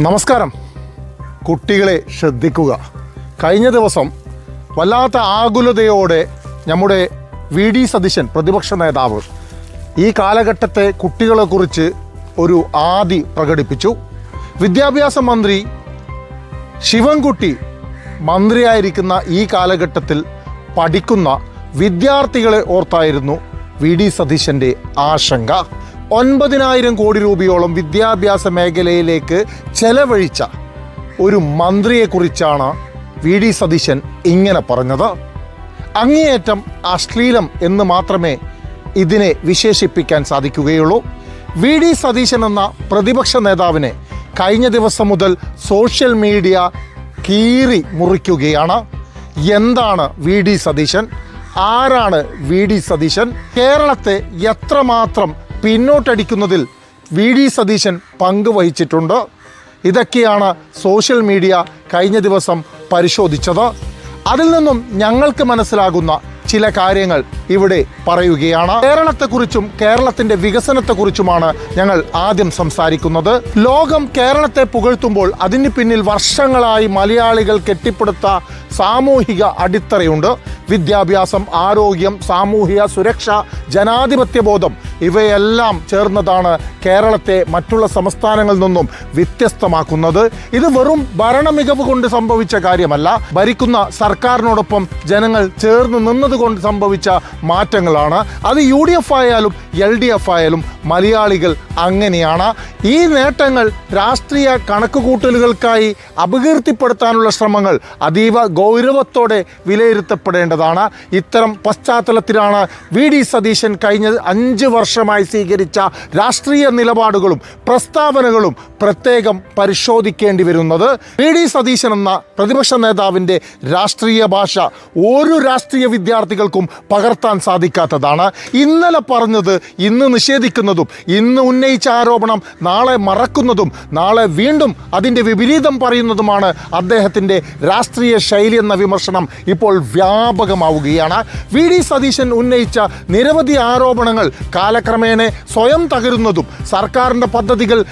നമസ്കാരം. കുട്ടികളെ ശ്രദ്ധിക്കുക. കഴിഞ്ഞ ദിവസം വല്ലാത്ത ആകുലതയോടെ നമ്മുടെ വി ഡി സതീശൻ പ്രതിപക്ഷ നേതാവ് ഈ കാലഘട്ടത്തെ കുട്ടികളെക്കുറിച്ച് ഒരു ആദി പ്രകടിപ്പിച്ചു. വിദ്യാഭ്യാസ മന്ത്രി ശിവൻകുട്ടി മന്ത്രിയായിരിക്കുന്ന ഈ കാലഘട്ടത്തിൽ പഠിക്കുന്ന വിദ്യാർത്ഥികളെ ഓർത്തായിരുന്നു വി ഡി സതീശന്റെ ആശങ്ക. ഒൻപതിനായിരം കോടി രൂപയോളം വിദ്യാഭ്യാസ മേഖലയിലേക്ക് ചെലവഴിച്ച ഒരു മന്ത്രിയെക്കുറിച്ചാണ് വി ഡി സതീശൻ ഇങ്ങനെ പറഞ്ഞത്. അങ്ങേയറ്റം അശ്ലീലം എന്ന് മാത്രമേ ഇതിനെ വിശേഷിപ്പിക്കാൻ സാധിക്കുകയുള്ളൂ. വി ഡി സതീശൻ എന്ന പ്രതിപക്ഷ നേതാവിനെ കഴിഞ്ഞ ദിവസം മുതൽ സോഷ്യൽ മീഡിയ കീറി മുറിക്കുകയാണ്. എന്താണ് വി ഡി സതീശൻ? ആരാണ് വി ഡി സതീശൻ? കേരളത്തെ എത്രമാത്രം പിന്നോട്ടടിക്കുന്നതിൽ വി ഡി സതീശൻ പങ്കുവഹിച്ചിട്ടുണ്ട്. ഇതൊക്കെയാണ് സോഷ്യൽ മീഡിയ കഴിഞ്ഞ ദിവസം പരിശോധിച്ചത്. അതിൽ നിന്നും ഞങ്ങൾക്ക് മനസ്സിലാകുന്ന ചില കാര്യങ്ങൾ ഇവിടെ പറയുകയാണ്. കേരളത്തെക്കുറിച്ചും കേരളത്തിന്റെ വികസനത്തെക്കുറിച്ചുമാണ് ഞങ്ങൾ ആദ്യം സംസാരിക്കുന്നത്. ലോകം കേരളത്തെ പുകഴ്ത്തുമ്പോൾ അതിന് പിന്നിൽ വർഷങ്ങളായി മലയാളികൾ കെട്ടിപ്പടുത്ത സാമൂഹിക അടിത്തറയുണ്ട്. വിദ്യാഭ്യാസം ആരോഗ്യം സാമൂഹിക സുരക്ഷ ജനാധിപത്യ ബോധം ഇവയെല്ലാം ചേർന്നതാണ് കേരളത്തെ മറ്റുള്ള സംസ്ഥാനങ്ങളിൽ നിന്നും വ്യത്യസ്തമാക്കുന്നത്. ഇത് വെറും ഭരണ മികവ് കൊണ്ട് സംഭവിച്ച കാര്യമല്ല. ഭരിക്കുന്ന സർക്കാരിനോടൊപ്പം ജനങ്ങൾ ചേർന്ന് നിന്നതുകൊണ്ട് സംഭവിച്ച മാറ്റങ്ങളാണ്. അത് യു ഡി എഫ് ആയാലും എൽ ഡി എഫ് ആയാലും മലയാളികൾ അങ്ങനെയാണ്. ഈ നേട്ടങ്ങൾ രാഷ്ട്രീയ കണക്കുകൂട്ടലുകൾക്കായി അപകീർത്തിപ്പെടുത്താനുള്ള ശ്രമങ്ങൾ അതീവ ഗൗരവത്തോടെ വിലയിരുത്തപ്പെടേണ്ടതാണ്. ഇത്തരം പശ്ചാത്തലത്തിലാണ് വി ഡി സതീശൻ കഴിഞ്ഞ അഞ്ച് വർഷമായി സ്വീകരിച്ച രാഷ്ട്രീയ നിലപാടുകളും പ്രസ്താവനകളും പ്രത്യേകം പരിശോധിക്കേണ്ടി വരുന്നത്. V D. സതീശൻ എന്ന പ്രതിപക്ഷ നേതാവിന്റെ രാഷ്ട്രീയ ഭാഷ ഓരോ രാഷ്ട്രീയ വിദ്യാർത്ഥികൾക്കും പകർത്താൻ സാധിക്കാത്തതാണ്. ഇന്നലെ പറഞ്ഞത് ഇന്ന് നിഷേധിക്കുന്നതും ഇന്ന് ഉന്നയിച്ച ആരോപണം നാളെ മറക്കുന്നതും നാളെ വീണ്ടും അതിന്റെ വിപരീതം പറയുന്നതുമാണ് അദ്ദേഹത്തിന്റെ രാഷ്ട്രീയ ശൈലി എന്ന വിമർശനം ഇപ്പോൾ വ്യാപകമാവുകയാണ്. വി. ഡി. സതീശൻ ഉന്നയിച്ച നിരവധി ആരോപണങ്ങൾ കാലക്രമേണ സ്വയം തകരുന്നതും സർക്കാരിന്റെ പദ്ധതികൾ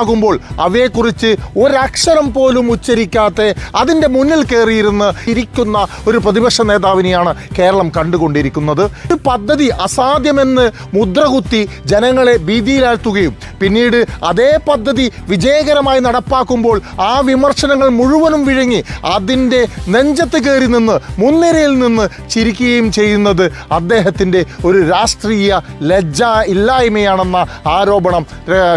യാഥാർത്ഥ്യമാകുമ്പോൾ അവയെക്കുറിച്ച് ഒരക്ഷരം പോലും ഉച്ചരിക്കാത്ത അതിന്റെ മുന്നിൽ കയറിയിരുന്ന് ഇരിക്കുന്ന ഒരു പ്രതിപക്ഷ നേതാവിനെയാണ് കേരളം കണ്ടുകൊണ്ടിരിക്കുന്നത്. ഈ പദ്ധതി അസാധ്യമെന്ന് മുദ്രകുത്തി ജനങ്ങളെ ഭീതിയിലാഴ്ത്തുകയും പിന്നീട് അതേ പദ്ധതി വിജയകരമായി നടപ്പാക്കുമ്പോൾ ആ വിമർശനങ്ങൾ മുഴുവനും വിഴുങ്ങി അതിന്റെ നെഞ്ചത്ത് കയറി നിന്ന് മുൻനിരയിൽ നിന്ന് ചിരിക്കുകയും ചെയ്യുന്നത് അദ്ദേഹത്തിന്റെ ഒരു രാഷ്ട്രീയ ലജ്ജ ഇല്ലായ്മയാണെന്ന ആരോപണം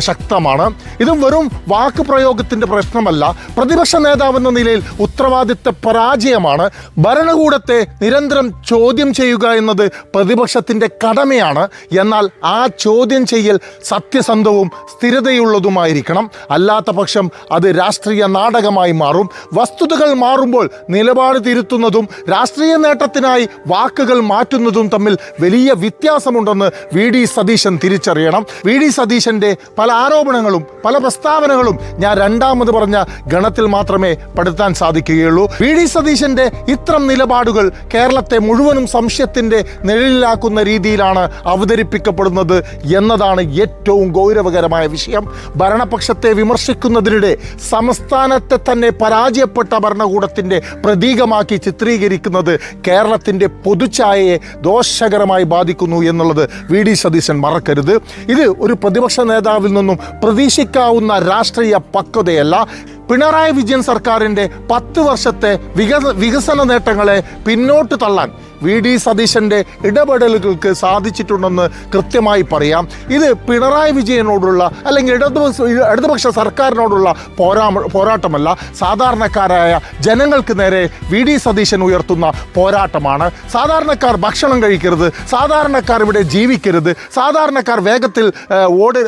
ശക്തമാണ്. ഇത് വെറും വാക്ക് പ്രയോഗത്തിന്റെ പ്രശ്നമല്ല. പ്രതിപക്ഷ നേതാവെന്ന നിലയിൽ ഉത്തരവാദിത്ത പരാജയമാണ്. ഭരണകൂടത്തെ നിരന്തരം ചോദ്യം ചെയ്യുക എന്നത് പ്രതിപക്ഷത്തിന്റെ കടമയാണ്. എന്നാൽ ആ ചോദ്യം ചെയ്യൽ സത്യസന്ധവും സ്ഥിരതയുള്ളതുമായിരിക്കണം. അല്ലാത്ത പക്ഷം അത് രാഷ്ട്രീയ നാടകമായി മാറും. വസ്തുതകൾ മാറുമ്പോൾ നിലപാട് തിരുത്തുന്നതും രാഷ്ട്രീയ നേട്ടത്തിനായി വാക്കുകൾ മാറ്റുന്നതും തമ്മിൽ വലിയ വ്യത്യാസമുണ്ടെന്ന് വി ഡി സതീശൻ തിരിച്ചറിയണം. വി ഡി പല ആരോപണങ്ങളും പല പ്രസ്താവനകളും ഞാൻ രണ്ടാമത് പറഞ്ഞ ഗണത്തിൽ മാത്രമേ പെടുത്താൻ സാധിക്കുകയുള്ളൂ. വി. ഡി. സതീശന്റെ ഇത്തരം നിലപാടുകൾ കേരളത്തെ മുഴുവനും സംശയത്തിന്റെ നിഴലിലാക്കുന്ന രീതിയിലാണ് അവതരിപ്പിക്കപ്പെടുന്നത് എന്നതാണ് ഏറ്റവും ഗൗരവകരമായ വിഷയം. ഭരണപക്ഷത്തെ വിമർശിക്കുന്നതിനിടെ സംസ്ഥാനത്തെ തന്നെ പരാജയപ്പെട്ട ഭരണകൂടത്തിന്റെ പ്രതീകമാക്കി ചിത്രീകരിക്കുന്നത് കേരളത്തിന്റെ പൊതുഛായയെ ദോഷകരമായി ബാധിക്കുന്നു എന്നുള്ളത് വി. ഡി. സതീശൻ മറക്കരുത്. ഇത് ഒരു പ്രതിപക്ഷ നേതാവിൽ നിന്നും പ്രതീക്ഷിക്കാവുന്ന രാഷ്ട്രീയ പക്വതയല്ല. പിണറായി വിജയൻ സർക്കാരിന്റെ പത്ത് വർഷത്തെ വികസ വികസന നേട്ടങ്ങളെ പിന്നോട്ട് തള്ളാൻ വി ഡി സതീശന്റെ ഇടപെടലുകൾക്ക് സാധിച്ചിട്ടുണ്ടെന്ന് കൃത്യമായി പറയാം. ഇത് പിണറായി വിജയനോടുള്ള അല്ലെങ്കിൽ ഇടതുപക്ഷ ഇടതുപക്ഷ സർക്കാരിനോടുള്ള പോരാ പോരാട്ടമല്ല. സാധാരണക്കാരായ ജനങ്ങൾക്ക് നേരെ വി ഡി സതീശൻ ഉയർത്തുന്ന പോരാട്ടമാണ്. സാധാരണക്കാർ ഭക്ഷണം കഴിക്കരുത് സാധാരണക്കാർ ഇവിടെ ജീവിക്കരുത് സാധാരണക്കാർ വേഗത്തിൽ ഓടി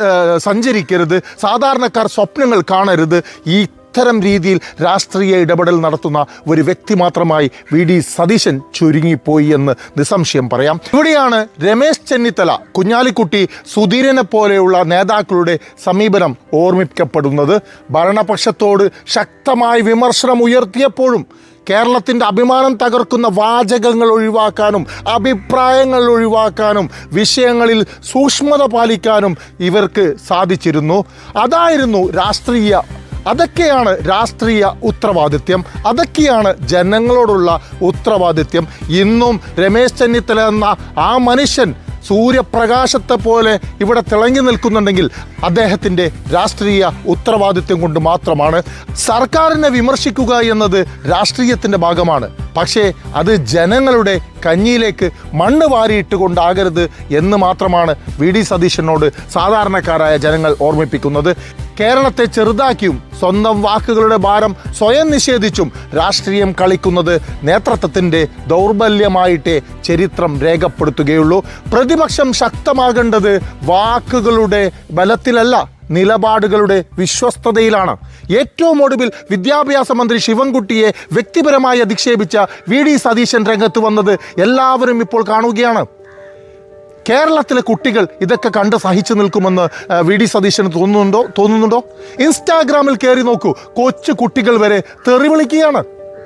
സഞ്ചരിക്കരുത് സാധാരണക്കാർ സ്വപ്നങ്ങൾ കാണരുത്. ഈ ഇത്തരം രീതിയിൽ രാഷ്ട്രീയ ഇടപെടൽ നടത്തുന്ന ഒരു വ്യക്തി മാത്രമായി വി ഡി സതീശൻ ചുരുങ്ങിപ്പോയി എന്ന് നിസ്സംശയം പറയാം. ഇവിടെയാണ് രമേശ് ചെന്നിത്തല കുഞ്ഞാലിക്കുട്ടി സുധീരനെ പോലെയുള്ള നേതാക്കളുടെ സമീപനം ഓർമ്മിക്കപ്പെടുന്നത്. ഭരണപക്ഷത്തോട് ശക്തമായി വിമർശനം ഉയർത്തിയപ്പോഴും കേരളത്തിന്റെ അഭിമാനം തകർക്കുന്ന വാചകങ്ങൾ ഒഴിവാക്കാനും അഭിപ്രായങ്ങൾ ഒഴിവാക്കാനും വിഷയങ്ങളിൽ സൂക്ഷ്മത പാലിക്കാനും ഇവർക്ക് സാധിച്ചിരുന്നു. അതായിരുന്നു രാഷ്ട്രീയ അതൊക്കെയാണ് രാഷ്ട്രീയ ഉത്തരവാദിത്യം. അതൊക്കെയാണ് ജനങ്ങളോടുള്ള ഉത്തരവാദിത്യം. ഇന്നും രമേശ് ചെന്നിത്തല എന്ന ആ മനുഷ്യൻ സൂര്യപ്രകാശത്തെ പോലെ ഇവിടെ തിളങ്ങി നിൽക്കുന്നുണ്ടെങ്കിൽ അദ്ദേഹത്തിന്റെ രാഷ്ട്രീയ ഉത്തരവാദിത്വം കൊണ്ട് മാത്രമാണ്. സർക്കാരിനെ വിമർശിക്കുക എന്നത് രാഷ്ട്രീയത്തിന്റെ ഭാഗമാണ്. പക്ഷേ അത് ജനങ്ങളുടെ കഞ്ഞിയിലേക്ക് മണ്ണ് വാരിയിട്ട് കൊണ്ടാകരുത് എന്ന് മാത്രമാണ് വി ഡി സതീശനോട് സാധാരണക്കാരായ ജനങ്ങൾ ഓർമ്മിപ്പിക്കുന്നത്. കേരളത്തെ ചെറുതാക്കിയും സ്വന്തം വാക്കുകളുടെ ഭാരം സ്വയം നിഷേധിച്ചും രാഷ്ട്രീയം കളിക്കുന്നത് നേതൃത്വത്തിന്റെ ദൗർബല്യമായിട്ടേ ചരിത്രം രേഖപ്പെടുത്തുകയുള്ളൂ. പ്രതിപക്ഷം ശക്തമാകേണ്ടത് വാക്കുകളുടെ ബലത്തിലല്ല നിലപാടുകളുടെ വിശ്വസ്തതയിലാണ്. ഏറ്റവും ഒടുവിൽ വിദ്യാഭ്യാസ മന്ത്രി ശിവൻകുട്ടിയെ വ്യക്തിപരമായി അധിക്ഷേപിച്ച വി. ഡി. സതീശൻ രംഗത്ത് വന്നത് എല്ലാവരും ഇപ്പോൾ കാണുകയാണ്. കേരളത്തിലെ കുട്ടികൾ ഇതൊക്കെ കണ്ട് സഹിച്ചു നിൽക്കുമെന്ന് വി ഡി സതീശന് തോന്നുന്നുണ്ടോ? തോന്നുന്നുണ്ടോ? ഇൻസ്റ്റാഗ്രാമിൽ കയറി നോക്കൂ. കൊച്ചു കുട്ടികൾ വരെ തെറി വിളിക്കുകയാണ്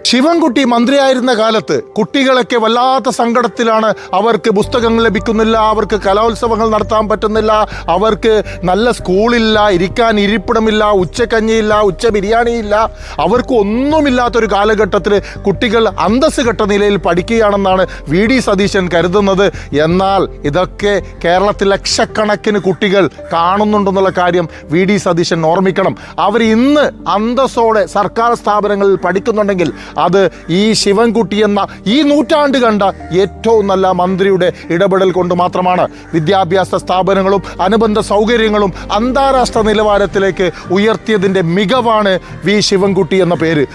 ശിവൻകുട്ടി മന്ത്രിയായിരുന്ന കാലത്ത് കുട്ടികളൊക്കെ വല്ലാത്ത സങ്കടത്തിലാണ്. അവർക്ക് പുസ്തകങ്ങൾ ലഭിക്കുന്നില്ല അവർക്ക് കലോത്സവങ്ങൾ നടത്താൻ പറ്റുന്നില്ല അവർക്ക് നല്ല സ്കൂളില്ല ഇരിക്കാൻ ഇരിപ്പിടമില്ല ഉച്ചക്കഞ്ഞിയില്ല ഉച്ച ബിരിയാണിയില്ല. അവർക്ക് ഒന്നുമില്ലാത്തൊരു കാലഘട്ടത്തിൽ കുട്ടികൾ അന്തസ് കെട്ട നിലയിൽ പഠിക്കുകയാണെന്നാണ് വി ഡി സതീശൻ കരുതുന്നത്. എന്നാൽ ഇതൊക്കെ കേരളത്തിൽ ലക്ഷക്കണക്കിന് കുട്ടികൾ കാണുന്നുണ്ടെന്നുള്ള കാര്യം വി ഡി സതീശൻ ഓർമ്മിക്കണം. അവർ ഇന്ന് അന്തസ്സോടെ സർക്കാർ സ്ഥാപനങ്ങളിൽ പഠിക്കുന്നുണ്ടെങ്കിൽ അത് ഈ ശിവൻകുട്ടി എന്ന ഈ നൂറ്റാണ്ട് കണ്ട ഏറ്റവും നല്ല മന്ത്രിയുടെ ഇടപെടൽ കൊണ്ട് മാത്രമാണ് വിദ്യാഭ്യാസ സ്ഥാപനങ്ങളും അനുബന്ധ സൗകര്യങ്ങളും അന്താരാഷ്ട്ര നിലവാരത്തിലേക്ക് ഉയർത്തിയതിന്റെ മികവാണ് വി ശിവൻകുട്ടി എന്ന പേര്.